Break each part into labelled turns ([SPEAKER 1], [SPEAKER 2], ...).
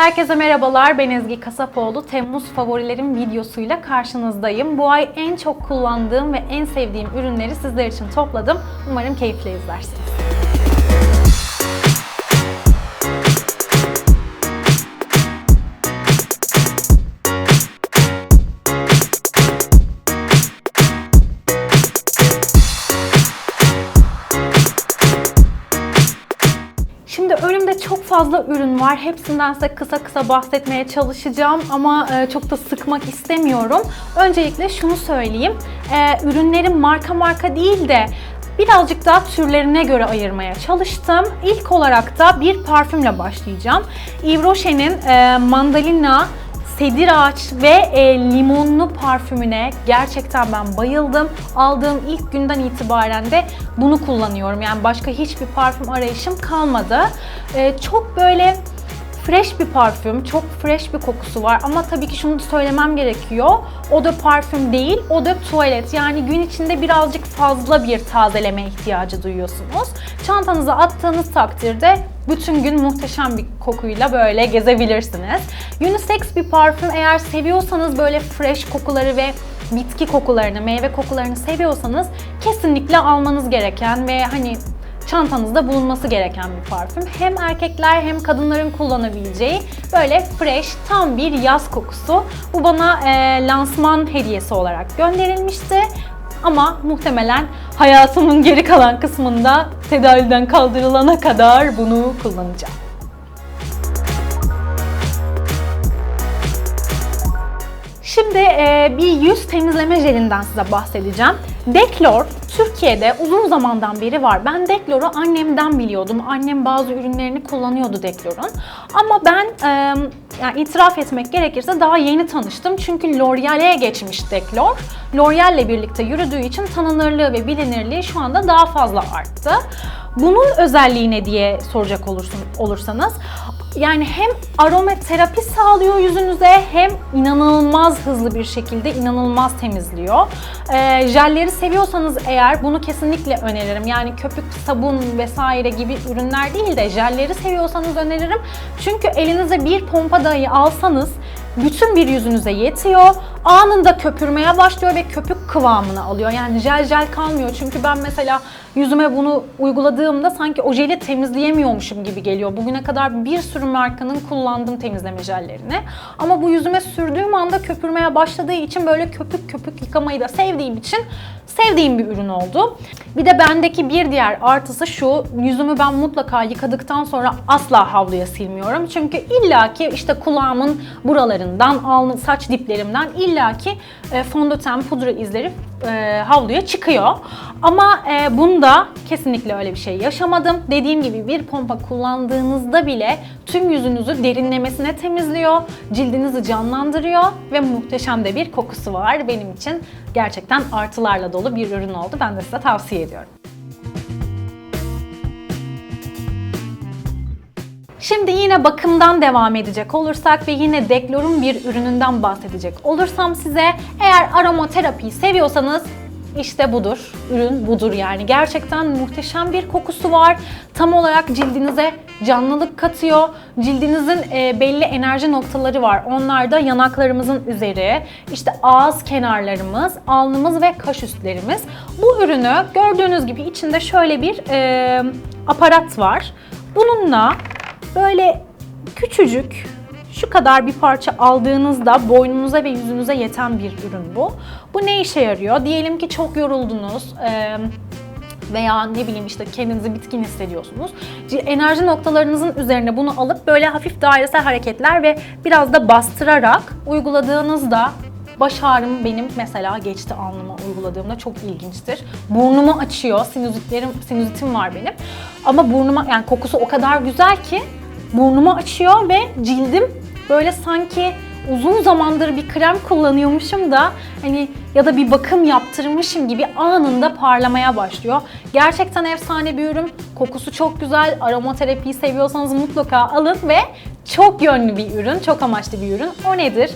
[SPEAKER 1] Herkese merhabalar. Ben Ezgi Kasapoğlu. Temmuz favorilerim videosuyla karşınızdayım. Bu ay en çok kullandığım ve en sevdiğim ürünleri sizler için topladım. Umarım keyifle izlersiniz. Şimdi önümde çok fazla ürün var. Hepsinden size kısa kısa bahsetmeye çalışacağım ama e, çok da sıkmak istemiyorum. Öncelikle şunu söyleyeyim. E, Ürünlerin marka marka değil de birazcık daha türlerine göre ayırmaya çalıştım. İlk olarak da bir parfümle başlayacağım. Yves Rocher'in e, Mandalina sedir ağaç ve e, limonlu parfümüne gerçekten ben bayıldım. Aldığım ilk günden itibaren de bunu kullanıyorum. Yani başka hiçbir parfüm arayışım kalmadı. E, çok böyle fresh bir parfüm, çok fresh bir kokusu var ama tabii ki şunu söylemem gerekiyor. O da parfüm değil, o da tuvalet. Yani gün içinde birazcık fazla bir tazeleme ihtiyacı duyuyorsunuz. Çantanıza attığınız takdirde bütün gün muhteşem bir kokuyla böyle gezebilirsiniz. Unisex bir parfüm eğer seviyorsanız böyle fresh kokuları ve bitki kokularını, meyve kokularını seviyorsanız kesinlikle almanız gereken ve hani çantanızda bulunması gereken bir parfüm. Hem erkekler hem kadınların kullanabileceği böyle fresh, tam bir yaz kokusu. Bu bana e, lansman hediyesi olarak gönderilmişti. Ama muhtemelen hayatımın geri kalan kısmında tedaviden kaldırılana kadar bunu kullanacağım. Şimdi e, bir yüz temizleme jelinden size bahsedeceğim. Declor Türkiye'de uzun zamandan beri var. Ben Declor'u annemden biliyordum. Annem bazı ürünlerini kullanıyordu Declor'un. Ama ben e, yani itiraf etmek gerekirse daha yeni tanıştım. Çünkü L'Oreal'e geçmiş Declor. L'Oreal'le birlikte yürüdüğü için tanınırlığı ve bilinirliği şu anda daha fazla arttı. Bunun özelliği ne diye soracak olursun, olursanız yani hem aromaterapi sağlıyor yüzünüze hem inanılmaz hızlı bir şekilde inanılmaz temizliyor. Ee, jelleri seviyorsanız eğer bunu kesinlikle öneririm. Yani köpük, sabun vesaire gibi ürünler değil de jelleri seviyorsanız öneririm. Çünkü elinize bir pompa dahi alsanız bütün bir yüzünüze yetiyor. Anında köpürmeye başlıyor ve köpük kıvamını alıyor. Yani jel jel kalmıyor. Çünkü ben mesela yüzüme bunu uyguladığımda sanki o jeli temizleyemiyormuşum gibi geliyor. Bugüne kadar bir sürü markanın kullandım temizleme jellerini. Ama bu yüzüme sürdüğüm anda köpürmeye başladığı için böyle köpük köpük yıkamayı da sevdiğim için sevdiğim bir ürün oldu. Bir de bendeki bir diğer artısı şu, yüzümü ben mutlaka yıkadıktan sonra asla havluya silmiyorum. Çünkü illaki işte kulağımın buralarından, alnı, saç diplerimden illaki e, fondöten, pudra izleri e, havluya çıkıyor. Ama e, bunda kesinlikle öyle bir şey yaşamadım. Dediğim gibi bir pompa kullandığınızda bile tüm yüzünüzü derinlemesine temizliyor, cildinizi canlandırıyor ve muhteşem de bir kokusu var. Benim için gerçekten artılarla dolu bir ürün oldu. Ben de size tavsiye ediyorum. Şimdi yine bakımdan devam edecek olursak ve yine Declor'un bir ürününden bahsedecek olursam size eğer aromaterapiyi seviyorsanız işte budur. Ürün budur yani. Gerçekten muhteşem bir kokusu var. Tam olarak cildinize canlılık katıyor. Cildinizin e, belli enerji noktaları var. Onlar da yanaklarımızın üzeri, işte ağız kenarlarımız, alnımız ve kaş üstlerimiz. Bu ürünü gördüğünüz gibi içinde şöyle bir e, aparat var. Bununla böyle küçücük şu kadar bir parça aldığınızda boynunuza ve yüzünüze yeten bir ürün bu. Bu ne işe yarıyor? Diyelim ki çok yoruldunuz veya ne bileyim işte kendinizi bitkin hissediyorsunuz. Enerji noktalarınızın üzerine bunu alıp böyle hafif dairesel hareketler ve biraz da bastırarak uyguladığınızda Baş ağrım benim mesela geçti alnıma uyguladığımda çok ilginçtir. Burnumu açıyor, sinüzitlerim, sinüzitim var benim. Ama burnuma yani kokusu o kadar güzel ki burnumu açıyor ve cildim böyle sanki uzun zamandır bir krem kullanıyormuşum da hani ya da bir bakım yaptırmışım gibi anında parlamaya başlıyor. Gerçekten efsane bir ürün. Kokusu çok güzel. Aromaterapiyi seviyorsanız mutlaka alın ve çok yönlü bir ürün, çok amaçlı bir ürün. O nedir?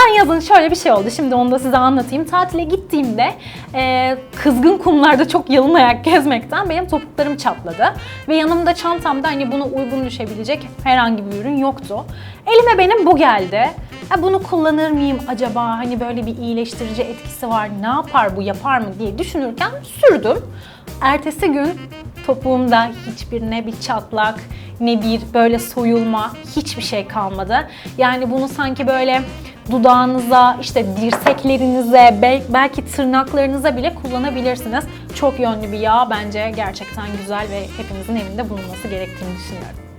[SPEAKER 1] Ben yazın şöyle bir şey oldu. Şimdi onu da size anlatayım. Tatile gittiğimde e, kızgın kumlarda çok yalın ayak gezmekten benim topuklarım çatladı. Ve yanımda çantamda hani buna uygun düşebilecek herhangi bir ürün yoktu. Elime benim bu geldi. Ha, bunu kullanır mıyım acaba? Hani böyle bir iyileştirici etkisi var. Ne yapar bu yapar mı diye düşünürken sürdüm. Ertesi gün topuğumda hiçbir ne bir çatlak ne bir böyle soyulma hiçbir şey kalmadı. Yani bunu sanki böyle dudağınıza, işte dirseklerinize, bel- belki tırnaklarınıza bile kullanabilirsiniz. Çok yönlü bir yağ bence gerçekten güzel ve hepimizin evinde bulunması gerektiğini düşünüyorum.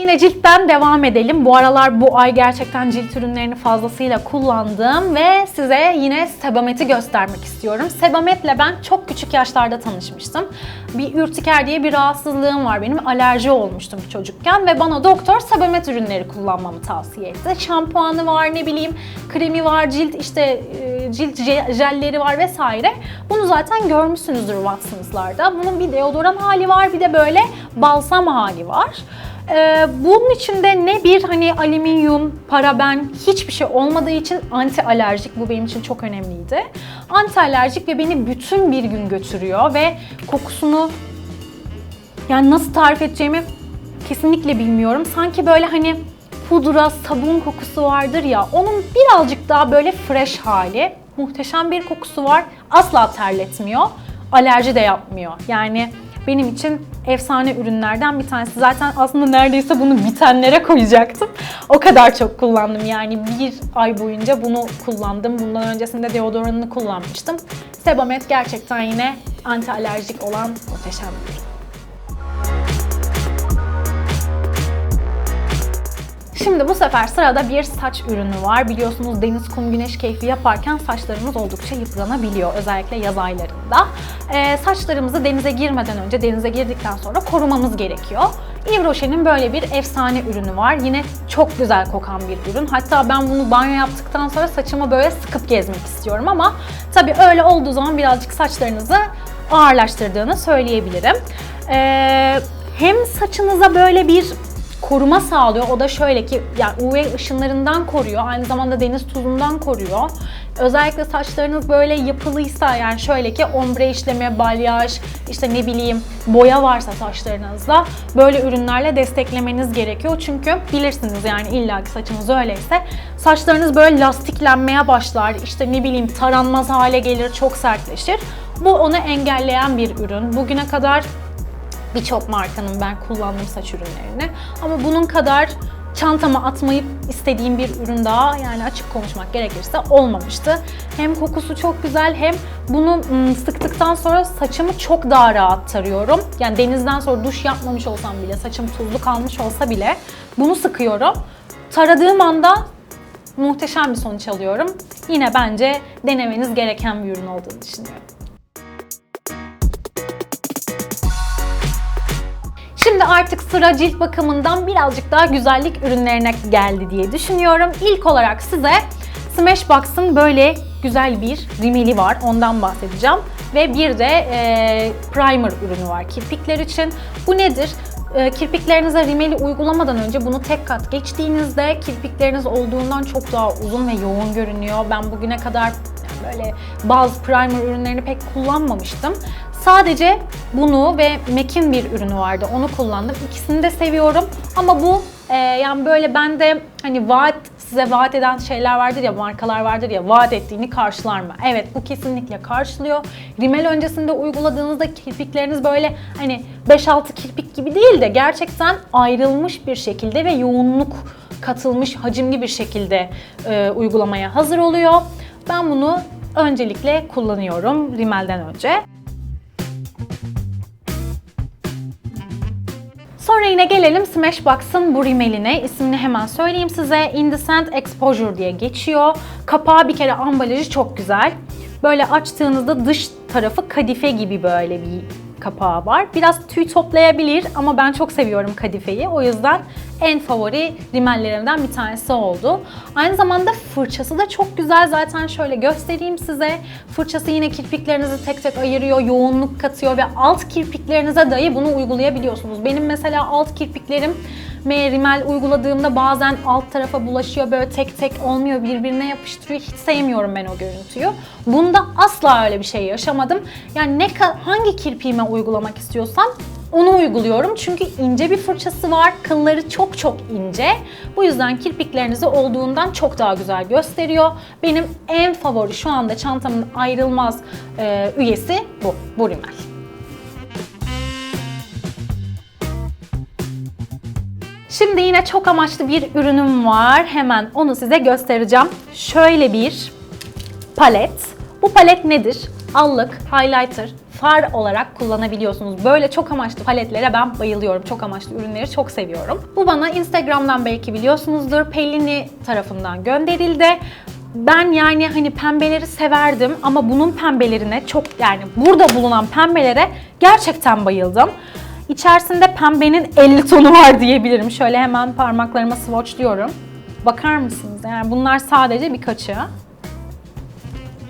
[SPEAKER 1] Yine ciltten devam edelim. Bu aralar bu ay gerçekten cilt ürünlerini fazlasıyla kullandım ve size yine Sebamet'i göstermek istiyorum. Sebamet'le ben çok küçük yaşlarda tanışmıştım. Bir ürtiker diye bir rahatsızlığım var benim. Alerji olmuştum çocukken ve bana doktor Sebamet ürünleri kullanmamı tavsiye etti. Şampuanı var, ne bileyim kremi var, cilt işte e, cilt je- jelleri var vesaire. Bunu zaten görmüşsünüzdür Watsons'larda. Bunun bir deodoran hali var, bir de böyle balsam hali var. Ee, bunun içinde ne bir hani alüminyum, paraben hiçbir şey olmadığı için anti alerjik bu benim için çok önemliydi. Anti alerjik ve beni bütün bir gün götürüyor ve kokusunu yani nasıl tarif edeceğimi kesinlikle bilmiyorum. Sanki böyle hani pudra, sabun kokusu vardır ya onun birazcık daha böyle fresh hali. Muhteşem bir kokusu var. Asla terletmiyor. Alerji de yapmıyor. Yani benim için efsane ürünlerden bir tanesi. Zaten aslında neredeyse bunu bitenlere koyacaktım. O kadar çok kullandım yani bir ay boyunca bunu kullandım. Bundan öncesinde deodoranını kullanmıştım. Sebamed gerçekten yine anti alerjik olan muhteşem bir ürün. Şimdi bu sefer sırada bir saç ürünü var. Biliyorsunuz deniz, kum, güneş keyfi yaparken saçlarımız oldukça yıpranabiliyor. Özellikle yaz aylarında. Ee, saçlarımızı denize girmeden önce, denize girdikten sonra korumamız gerekiyor. Yves Rocher'in böyle bir efsane ürünü var. Yine çok güzel kokan bir ürün. Hatta ben bunu banyo yaptıktan sonra saçımı böyle sıkıp gezmek istiyorum ama tabii öyle olduğu zaman birazcık saçlarınızı ağırlaştırdığını söyleyebilirim. Ee, hem saçınıza böyle bir koruma sağlıyor. O da şöyle ki yani UV ışınlarından koruyor. Aynı zamanda deniz tuzundan koruyor. Özellikle saçlarınız böyle yapılıysa yani şöyle ki ombre işlemi, balyaj, işte ne bileyim boya varsa saçlarınızda böyle ürünlerle desteklemeniz gerekiyor. Çünkü bilirsiniz yani illaki saçınız öyleyse saçlarınız böyle lastiklenmeye başlar. İşte ne bileyim taranmaz hale gelir, çok sertleşir. Bu onu engelleyen bir ürün. Bugüne kadar birçok markanın ben kullandığım saç ürünlerini. Ama bunun kadar çantama atmayıp istediğim bir ürün daha yani açık konuşmak gerekirse olmamıştı. Hem kokusu çok güzel hem bunu sıktıktan sonra saçımı çok daha rahat tarıyorum. Yani denizden sonra duş yapmamış olsam bile saçım tuzlu kalmış olsa bile bunu sıkıyorum. Taradığım anda muhteşem bir sonuç alıyorum. Yine bence denemeniz gereken bir ürün olduğunu düşünüyorum. Şimdi artık sıra cilt bakımından birazcık daha güzellik ürünlerine geldi diye düşünüyorum. İlk olarak size Smashbox'ın böyle güzel bir rimeli var. Ondan bahsedeceğim. Ve bir de e, primer ürünü var kirpikler için. Bu nedir? E, kirpiklerinize rimeli uygulamadan önce bunu tek kat geçtiğinizde kirpikleriniz olduğundan çok daha uzun ve yoğun görünüyor. Ben bugüne kadar böyle bazı primer ürünlerini pek kullanmamıştım. Sadece bunu ve MAC'in bir ürünü vardı. Onu kullandım. İkisini de seviyorum. Ama bu e, yani böyle bende hani vaat size vaat eden şeyler vardır ya markalar vardır ya vaat ettiğini karşılar mı? Evet bu kesinlikle karşılıyor. Rimel öncesinde uyguladığınızda kirpikleriniz böyle hani 5-6 kirpik gibi değil de gerçekten ayrılmış bir şekilde ve yoğunluk katılmış hacimli bir şekilde e, uygulamaya hazır oluyor. Ben bunu öncelikle kullanıyorum Rimel'den önce. Sonra yine gelelim Smashbox'ın bu rimeline. İsmini hemen söyleyeyim size. Indecent Exposure diye geçiyor. Kapağı bir kere ambalajı çok güzel. Böyle açtığınızda dış tarafı kadife gibi böyle bir kapağı var. Biraz tüy toplayabilir ama ben çok seviyorum kadifeyi. O yüzden en favori rimellerimden bir tanesi oldu. Aynı zamanda fırçası da çok güzel. Zaten şöyle göstereyim size. Fırçası yine kirpiklerinizi tek tek ayırıyor, yoğunluk katıyor ve alt kirpiklerinize dahi bunu uygulayabiliyorsunuz. Benim mesela alt kirpiklerim me rimel uyguladığımda bazen alt tarafa bulaşıyor böyle tek tek olmuyor birbirine yapıştırıyor. Hiç sevmiyorum ben o görüntüyü. Bunda asla öyle bir şey yaşamadım. Yani ne hangi kirpiğime uygulamak istiyorsam onu uyguluyorum çünkü ince bir fırçası var. Kılları çok çok ince. Bu yüzden kirpiklerinizi olduğundan çok daha güzel gösteriyor. Benim en favori şu anda çantamın ayrılmaz e, üyesi bu. Bu rimel. Şimdi yine çok amaçlı bir ürünüm var. Hemen onu size göstereceğim. Şöyle bir palet. Bu palet nedir? Allık, highlighter, far olarak kullanabiliyorsunuz. Böyle çok amaçlı paletlere ben bayılıyorum. Çok amaçlı ürünleri çok seviyorum. Bu bana Instagram'dan belki biliyorsunuzdur. Pellini tarafından gönderildi. Ben yani hani pembeleri severdim ama bunun pembelerine çok yani burada bulunan pembelere gerçekten bayıldım. İçerisinde pembenin 50 tonu var diyebilirim. Şöyle hemen parmaklarıma swatchlıyorum. Bakar mısınız? Yani bunlar sadece birkaçı.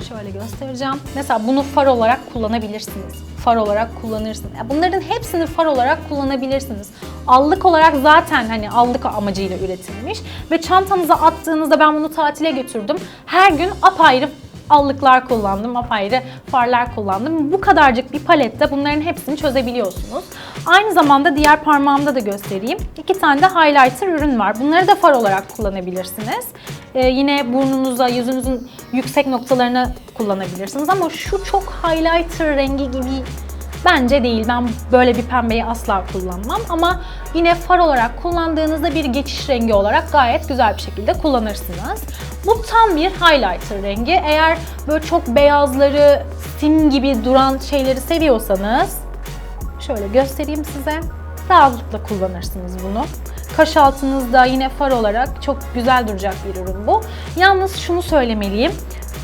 [SPEAKER 1] Şöyle göstereceğim. Mesela bunu far olarak kullanabilirsiniz. Far olarak kullanırsınız. Bunların hepsini far olarak kullanabilirsiniz. Allık olarak zaten hani allık amacıyla üretilmiş. Ve çantanıza attığınızda ben bunu tatile götürdüm. Her gün apayrı allıklar kullandım, apayrı farlar kullandım. Bu kadarcık bir palette bunların hepsini çözebiliyorsunuz. Aynı zamanda diğer parmağımda da göstereyim. İki tane de highlighter ürün var. Bunları da far olarak kullanabilirsiniz. Ee, yine burnunuza, yüzünüzün yüksek noktalarına kullanabilirsiniz. Ama şu çok highlighter rengi gibi Bence değil. Ben böyle bir pembeyi asla kullanmam ama yine far olarak kullandığınızda bir geçiş rengi olarak gayet güzel bir şekilde kullanırsınız. Bu tam bir highlighter rengi. Eğer böyle çok beyazları, sim gibi duran şeyleri seviyorsanız şöyle göstereyim size. Rahatlıkla kullanırsınız bunu. Kaş altınızda yine far olarak çok güzel duracak bir ürün bu. Yalnız şunu söylemeliyim.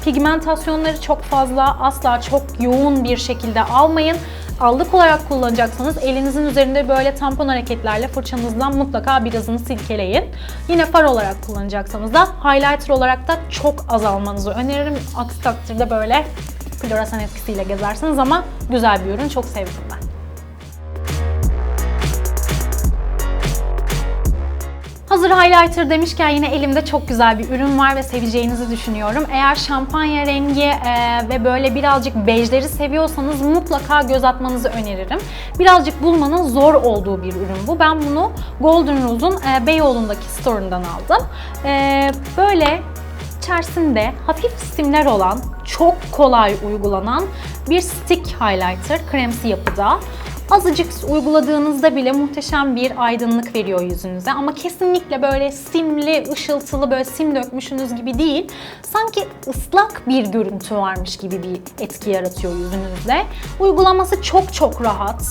[SPEAKER 1] Pigmentasyonları çok fazla, asla çok yoğun bir şekilde almayın. Allık olarak kullanacaksanız elinizin üzerinde böyle tampon hareketlerle fırçanızdan mutlaka birazını silkeleyin. Yine far olarak kullanacaksanız da highlighter olarak da çok azalmanızı öneririm. Aksi takdirde böyle floresan etkisiyle gezersiniz ama güzel bir ürün. Çok sevdim ben. Hazır highlighter demişken yine elimde çok güzel bir ürün var ve seveceğinizi düşünüyorum. Eğer şampanya rengi e, ve böyle birazcık bejleri seviyorsanız mutlaka göz atmanızı öneririm. Birazcık bulmanın zor olduğu bir ürün bu. Ben bunu Golden Rose'un e, Beyoğlu'ndaki store'undan aldım. E, böyle içerisinde hafif simler olan, çok kolay uygulanan bir stick highlighter, kremsi yapıda. Azıcık uyguladığınızda bile muhteşem bir aydınlık veriyor yüzünüze ama kesinlikle böyle simli, ışıltılı, böyle sim dökmüşsünüz gibi değil. Sanki ıslak bir görüntü varmış gibi bir etki yaratıyor yüzünüzde. Uygulaması çok çok rahat.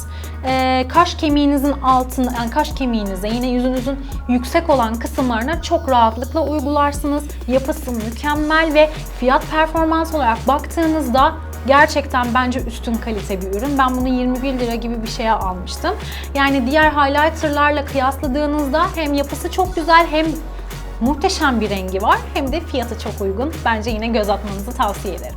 [SPEAKER 1] Ee, kaş kemiğinizin altına, yani kaş kemiğinize yine yüzünüzün yüksek olan kısımlarına çok rahatlıkla uygularsınız. Yapısı mükemmel ve fiyat performans olarak baktığınızda Gerçekten bence üstün kalite bir ürün. Ben bunu 21 lira gibi bir şeye almıştım. Yani diğer highlighterlarla kıyasladığınızda hem yapısı çok güzel hem muhteşem bir rengi var hem de fiyatı çok uygun. Bence yine göz atmanızı tavsiye ederim.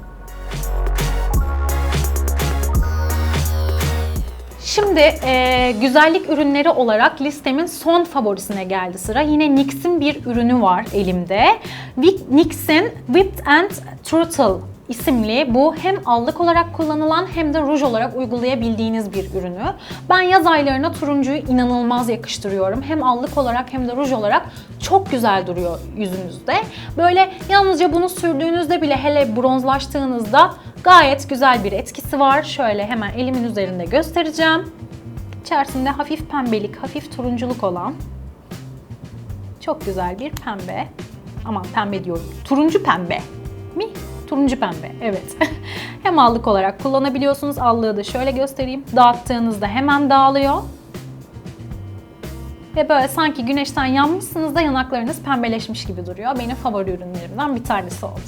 [SPEAKER 1] Şimdi e, güzellik ürünleri olarak listemin son favorisine geldi sıra. Yine NYX'in bir ürünü var elimde. NYX'in Whipped and Turtle isimli bu hem allık olarak kullanılan hem de ruj olarak uygulayabildiğiniz bir ürünü. Ben yaz aylarına turuncuyu inanılmaz yakıştırıyorum. Hem allık olarak hem de ruj olarak çok güzel duruyor yüzünüzde. Böyle yalnızca bunu sürdüğünüzde bile hele bronzlaştığınızda gayet güzel bir etkisi var. Şöyle hemen elimin üzerinde göstereceğim. İçerisinde hafif pembelik, hafif turunculuk olan çok güzel bir pembe. Aman pembe diyorum. Turuncu pembe mi? Turuncu pembe, evet. hem allık olarak kullanabiliyorsunuz. Allığı da şöyle göstereyim. Dağıttığınızda hemen dağılıyor. Ve böyle sanki güneşten yanmışsınız da yanaklarınız pembeleşmiş gibi duruyor. Benim favori ürünlerimden bir tanesi oldu.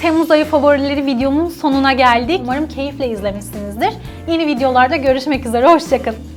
[SPEAKER 1] Temmuz ayı favorileri videomun sonuna geldik. Umarım keyifle izlemişsinizdir. Yeni videolarda görüşmek üzere, hoşçakalın.